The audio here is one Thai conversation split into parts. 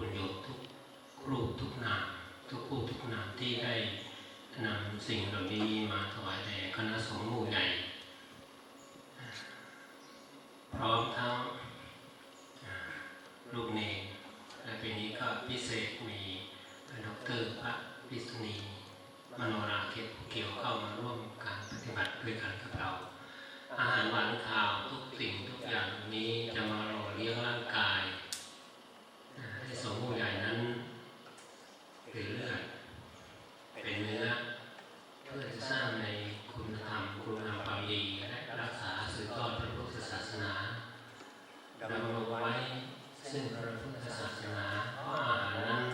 คุณโยมทุกครูปทุกนามทุกรูปทุกนามที่ได้นำสิ่งเหล่านี้มาถวายแด่คณะสงฆ์หมู่ใหญ่พร้อมทั้งลูกเนรและปีนี้ก็พิเศษมีดรพระพิษณีมโนราเกตเกี่ยวเข้ามาร่วมการปฏิบัติด้วยกันก็ ซึ่งพระพุทธศาสนาเพราะอาหารนั้น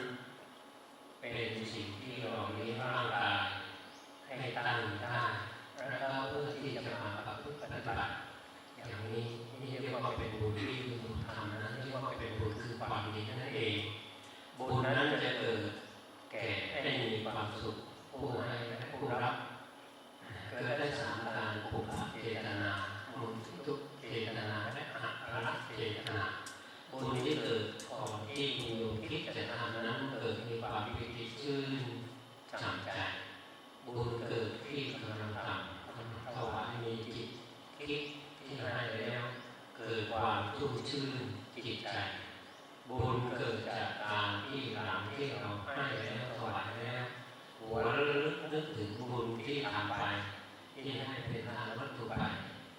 เป็นสิ่งที่หล่อเลี้ยงร่างกายให้ตั้งได้และก็เพื่อที่จะมาประพฤติปฏิบัติอย่างนี้นี่เรียกว่าเป็นบุญที่บุญทำนั้นเรียกว่าเป็นบุญคือความดีนั่นเอง บุญนั้นจะเกิดแก่ให้มีความสุขผู้ให้และผู้รับ เกิดได้สามการปุพพเจตนามุทุกเจตนาและอัคระเจตนา บุญที่เกิดก่อนที่คุณโยมคิดจะทำนั้นเกิดมีความปิติชื่นจำใจ บุญเกิดที่กำลังทำถวายมีจิตคิดที่ให้แล้ว เกิดความ ชื่นจิตใจ บุญเกิดจากการที่หลังที่เราให้แล้วถวายแล้วหัวลึกนึกถึงบุญที่ทำไป ที่ให้เป็นทานวัตถุไป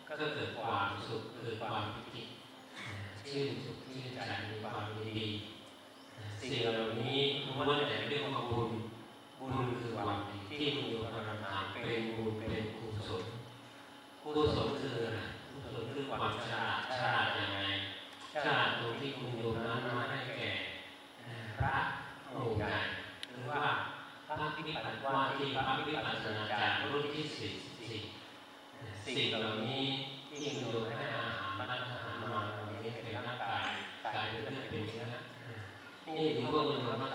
ก็เกิดความสุขเกิดความปิติชื่นสุขชื่นใจมีความยินดีสิ่งเหล่านี้ล้วนแต่เรียกว่าบุญบุญคือความดีที่มีอยู่กำลังทำเป็นบุญเป็นกุศลกุศลคืออะไรกุศลคือความฉลาดฉลาดยังไงฉลาดตรงที่คุณโยมนั้นมาให้แก่พระหมู่ใหญ่หรือว่า พระ วิปัสวาที่พระวิปัสสนาจารย์รุ่นที่สี่สี่สิ่งเหล่านี้ยิ่งดูให้อาหารมาตรฐานมาเหล่านี้เป็นร่างกายกายเป็นเลือดเป็นเนื้อนี่ถือว่าโยมรักษา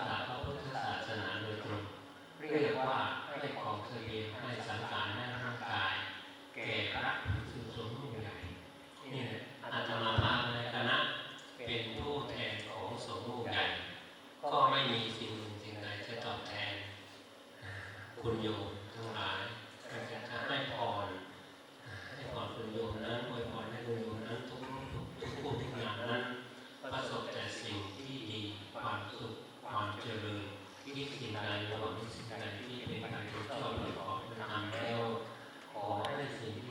คุณโยมทั้งหลายการจะให้พรให้พรคุณโยมนั้นอวยพรให้คุณโยมนั้นทุกทุกผู้ทุกงานนั้นประสบแต่สิ่งที่ดีความสุขความเจริญที่สิ่งใดหวังสิ่งใดที่เป็นไปเพื่อหรือขอบทำแล้วขอให้สิ่งที่